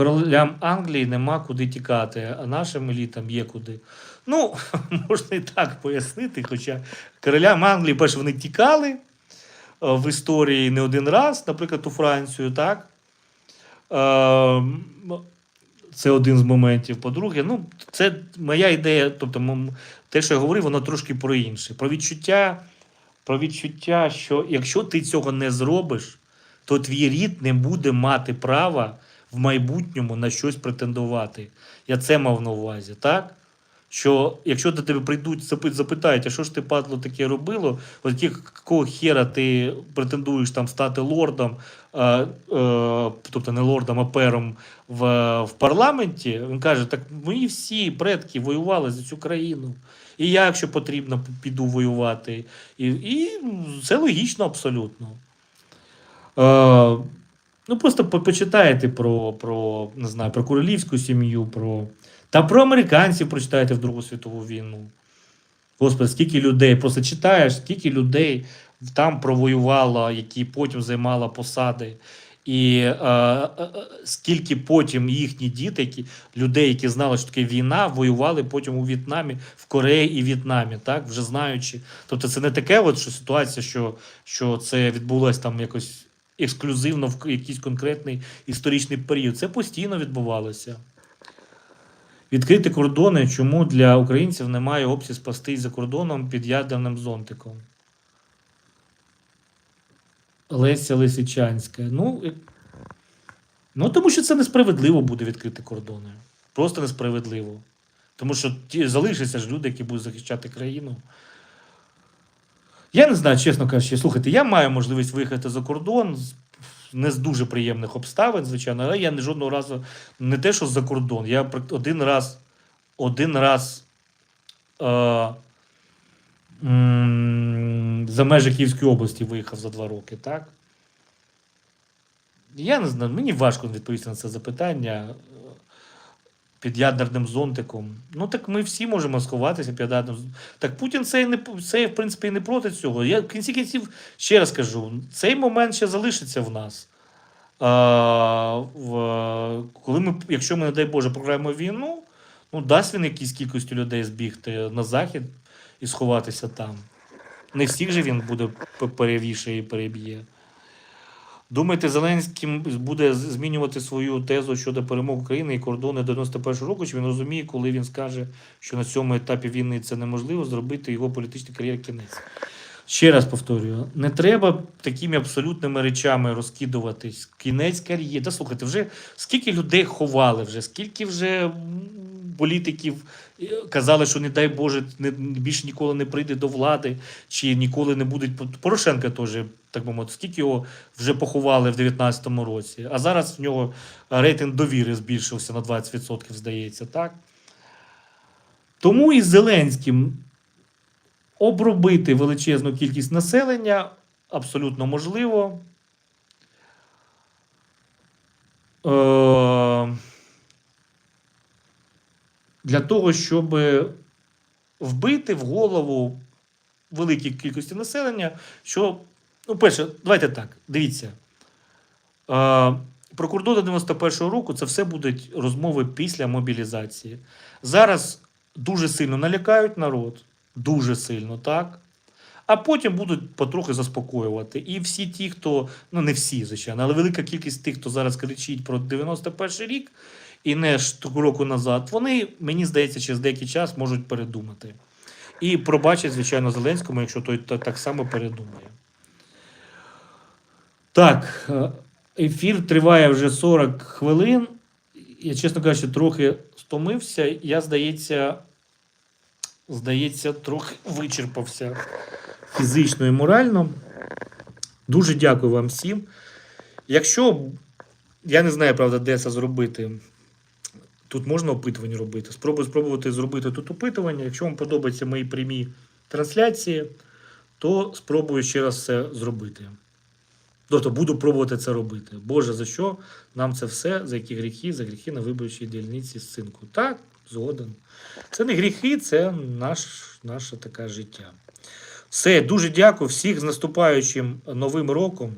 королям Англії нема куди тікати, а нашим елітам є куди. Ну, можна і так пояснити, хоча королям Англії, перше, вони тікали е, в історії не один раз, наприклад, у Францію, так? Е, Це один з моментів. По-друге, ну, це моя ідея, тобто те, що я говорив, воно трошки про інше. Про відчуття, про відчуття, що якщо ти цього не зробиш, то твій рід не буде мати права в майбутньому на щось претендувати. Я це мав на увазі, так? Що якщо до тебе прийдуть, запит- запитають, а що ж ти падло таке робило, от якого хера ти претендуєш там стати лордом, е, е, тобто не лордом, а пером в, в парламенті, він каже: так мої всі предки воювали за цю країну. І я, якщо потрібно, піду воювати. І, і це логічно абсолютно. Е, ну, просто по- почитайте про, про, не знаю, про королівську сім'ю, про. Та про американців прочитайте в Другу світову війну. Господи, скільки людей, просто читаєш, скільки людей там провоювало, які потім займали посади. І е, е, скільки потім їхні діти, які, людей, які знали, що таке війна, воювали потім у В'єтнамі, в Кореї і В'єтнамі, так, вже знаючи. Тобто це не таке, от, що ситуація, що, що це відбулося там якось ексклюзивно в якийсь конкретний історичний період. Це постійно відбувалося. Відкрити кордони, чому для українців немає опції спастись за кордоном під ядерним зонтиком. Леся Лисичанська. Ну, ну, тому що це несправедливо буде відкрити кордони. Просто несправедливо. Тому що ті, залишаться ж люди, які будуть захищати країну. Я не знаю, чесно кажучи, слухайте, я маю можливість виїхати за кордон не з дуже приємних обставин, звичайно, але я не жодного разу не те, що за кордон. Я один раз, один раз е, м, за межі Київської області виїхав за два роки, так? Я не знаю, мені важко відповісти на це запитання під ядерним зонтиком. Ну так ми всі можемо сховатися під ядерним зонтиком. Так Путін це, не, це в принципі, і не проти цього. Я в кінці кінців ще раз кажу: цей момент ще залишиться в нас. А, в, коли ми, якщо ми, не дай Боже, програємо війну, ну дасть він якійсь кількості людей збігти на захід і сховатися там. Не всіх же він буде перевішає і переб'є. Думаєте, Зеленський буде змінювати свою тезу щодо перемог України і кордони 91-го року? Чи він розуміє, коли він скаже, що на цьому етапі війни це неможливо зробити його політичній кар'єрі кінець? Ще раз повторюю: не треба такими абсолютними речами розкидуватись. Кінець кар'єри. Та слухайте, вже скільки людей ховали, вже скільки вже політиків е, казали, що не дай Боже, не, більше ніколи не прийде до влади, чи ніколи не будуть. Порошенка теж, так би мовити, скільки його вже поховали в 19-му році. А зараз в нього рейтинг довіри збільшився на 20%, здається, так? Тому і Зеленським обробити величезну кількість населення абсолютно можливо. Е, Для того, щоб вбити в голову великій кількості населення, що, ну, перше, давайте так, дивіться. Е, Про кордони 91-го року це все будуть розмови після мобілізації. Зараз дуже сильно налякають народ, дуже сильно, так? А потім будуть потрохи заспокоювати. І всі ті, хто, ну не всі, звичайно, але велика кількість тих, хто зараз кричить про 91 рік і не року назад, вони, мені здається, через деякий час можуть передумати. І пробачать, звичайно, Зеленському, якщо той так само передумає. Так, е, ефір триває вже 40 хвилин. Я, чесно кажучи, трохи стомився. Я, здається, здається, трохи вичерпався фізично і морально. Дуже дякую вам всім. Якщо я не знаю, правда, де це зробити. Тут можна опитування робити. Спробую спробувати зробити тут опитування. Якщо вам подобаються мої прямі трансляції, то спробую ще раз це зробити. Тобто буду пробувати це робити. Боже, за що нам це все? За які гріхи? За гріхи на виборчій дільниці синку. Так, згоден. Це не гріхи, це наш, наше таке життя. Все, дуже дякую всіх з наступаючим новим роком.